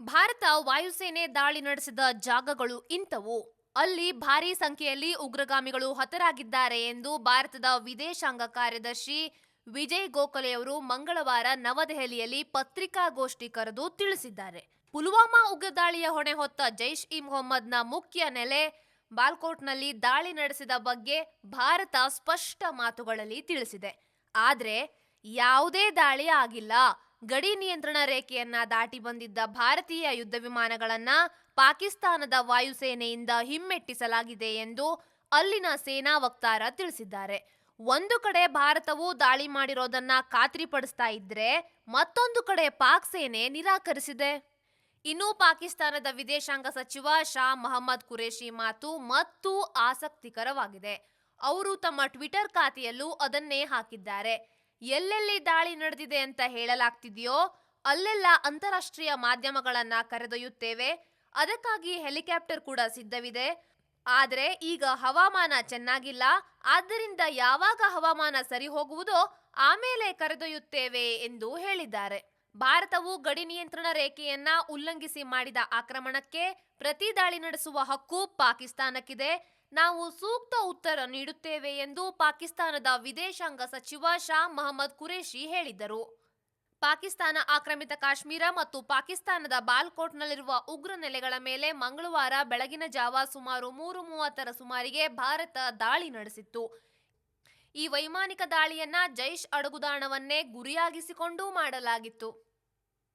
ಭಾರತ ವಾಯುಸೇನೆ ದಾಳಿ ನಡೆಸಿದ ಜಾಗಗಳು ಇಂಥವು. ಅಲ್ಲಿ ಭಾರೀ ಸಂಖ್ಯೆಯಲ್ಲಿ ಉಗ್ರಗಾಮಿಗಳು ಹತರಾಗಿದ್ದಾರೆ ಎಂದು ಭಾರತದ ವಿದೇಶಾಂಗ ಕಾರ್ಯದರ್ಶಿ ವಿಜಯ್ ಗೋಖಲೆಯವರು ಮಂಗಳವಾರ ನವದೆಹಲಿಯಲ್ಲಿ ಪತ್ರಿಕಾಗೋಷ್ಠಿ ಕರೆದು ತಿಳಿಸಿದ್ದಾರೆ. ಪುಲ್ವಾಮಾ ಉಗ್ರದಾಳಿಯ ಹೊಣೆ ಹೊತ್ತ ಜೈಷ್ ಇ ಮೊಹಮ್ಮದ್ನ ಮುಖ್ಯ ನೆಲೆ ಬಾಲ್ಕೋಟ್ನಲ್ಲಿ ದಾಳಿ ನಡೆಸಿದ ಬಗ್ಗೆ ಭಾರತ ಸ್ಪಷ್ಟ ಮಾತುಗಳಲ್ಲಿ ತಿಳಿಸಿದೆ. ಆದರೆ ಯಾವುದೇ ದಾಳಿ ಆಗಿಲ್ಲ. ಗಡಿ ನಿಯಂತ್ರಣ ರೇಖೆಯನ್ನ ದಾಟಿ ಬಂದಿದ್ದ ಭಾರತೀಯ ಯುದ್ಧ ವಿಮಾನಗಳನ್ನ ಪಾಕಿಸ್ತಾನದ ವಾಯುಸೇನೆಯಿಂದ ಹಿಮ್ಮೆಟ್ಟಿಸಲಾಗಿದೆ ಎಂದು ಅಲ್ಲಿನ ಸೇನಾ ವಕ್ತಾರ ತಿಳಿಸಿದ್ದಾರೆ. ಒಂದು ಕಡೆ ಭಾರತವು ದಾಳಿ ಮಾಡಿರೋದನ್ನ ಖಾತ್ರಿಪಡಿಸ್ತಾ ಇದ್ರೆ ಮತ್ತೊಂದು ಕಡೆ ಪಾಕ್ ಸೇನೆ ನಿರಾಕರಿಸಿದೆ. ಇನ್ನು ಪಾಕಿಸ್ತಾನದ ವಿದೇಶಾಂಗ ಸಚಿವ ಶಾ ಮೊಹಮ್ಮದ್ ಕುರೇಶಿ ಮಾತು ಮತ್ತೂ ಆಸಕ್ತಿಕರವಾಗಿದೆ. ಅವರು ತಮ್ಮ ಟ್ವಿಟರ್ ಖಾತೆಯಲ್ಲೂ ಅದನ್ನೇ ಹಾಕಿದ್ದಾರೆ. ಎಲ್ಲೆಲ್ಲಿ ದಾಳಿ ನಡೆದಿದೆ ಅಂತ ಹೇಳಲಾಗ್ತಿದೆಯೋ, ಅಲ್ಲೆಲ್ಲ ಅಂತಾರಾಷ್ಟ್ರೀಯ ಮಾಧ್ಯಮಗಳನ್ನ ಕರೆದೊಯ್ಯುತ್ತೇವೆ. ಅದಕ್ಕಾಗಿ ಹೆಲಿಕಾಪ್ಟರ್ ಕೂಡ ಸಿದ್ಧವಿದೆ. ಆದರೆ ಈಗ ಹವಾಮಾನ ಚೆನ್ನಾಗಿಲ್ಲ. ಆದ್ದರಿಂದ ಯಾವಾಗ ಹವಾಮಾನ ಸರಿ ಹೋಗುವುದೋ ಆಮೇಲೆ ಕರೆದೊಯ್ಯುತ್ತೇವೆ ಎಂದು ಹೇಳಿದ್ದಾರೆ. ಭಾರತವು ಗಡಿ ನಿಯಂತ್ರಣ ರೇಖೆಯನ್ನ ಉಲ್ಲಂಘಿಸಿ ಮಾಡಿದ ಆಕ್ರಮಣಕ್ಕೆ ಪ್ರತಿ ದಾಳಿ ನಡೆಸುವ ಹಕ್ಕು ಪಾಕಿಸ್ತಾನಕ್ಕಿದೆ. ನಾವು ಸೂಕ್ತ ಉತ್ತರ ನೀಡುತ್ತೇವೆ ಎಂದು ಪಾಕಿಸ್ತಾನದ ವಿದೇಶಾಂಗ ಸಚಿವ ಶಾ ಮೊಹಮ್ಮದ್ ಕುರೇಶಿ ಹೇಳಿದ್ದರು. ಪಾಕಿಸ್ತಾನ ಆಕ್ರಮಿತ ಕಾಶ್ಮೀರ ಮತ್ತು ಪಾಕಿಸ್ತಾನದ ಬಾಲ್ಕೋಟ್ನಲ್ಲಿರುವ ಉಗ್ರ ನೆಲೆಗಳ ಮೇಲೆ ಮಂಗಳವಾರ ಬೆಳಗಿನ ಜಾವ ಸುಮಾರು ಮೂರು ಮೂವತ್ತರ ಸುಮಾರಿಗೆ ಭಾರತ ದಾಳಿ ನಡೆಸಿತ್ತು. ಈ ವೈಮಾನಿಕ ದಾಳಿಯನ್ನ ಜೈಷ್ ಅಡಗುದಾಣವನ್ನೇ ಗುರಿಯಾಗಿಸಿಕೊಂಡು ಮಾಡಲಾಗಿತ್ತು.